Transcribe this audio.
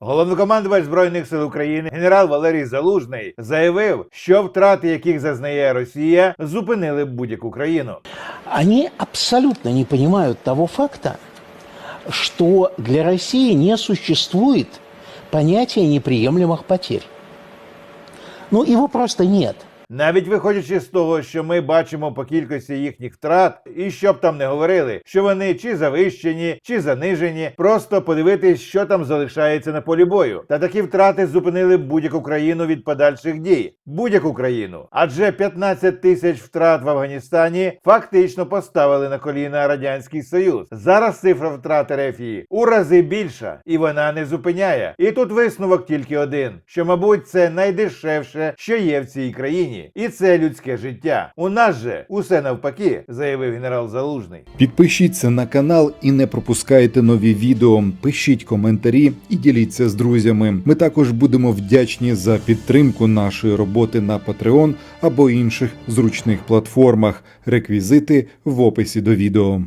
Головнокомандувач збройних сил України генерал Валерій Залужний заявив, що втрати, яких зазнає Росія, зупинили б будь-яку країну. Они абсолютно не понимают того факта, что для России не существует понятия неприемлемых потерь. Ну, его просто нет. Навіть виходячи з того, що ми бачимо по кількості їхніх втрат, і щоб там не говорили, що вони чи завищені, чи занижені, просто подивитись, що там залишається на полі бою. Та такі втрати зупинили будь-яку країну від подальших дій. Будь-яку країну. Адже 15 тисяч втрат в Афганістані фактично поставили на коліна радянський союз. Зараз цифра втрат Рефії у рази більша, і вона не зупиняє. І тут висновок тільки один: що, мабуть, це найдешевше, що є в цій країні, і це людське життя. У нас же усе навпаки, заявив генерал Залужний. Підпишіться на канал і не пропускайте нові відео. Пишіть коментарі і діліться з друзями. Ми також будемо вдячні за підтримку нашої роботи на Patreon або інших зручних платформах. Реквізити в описі до відео.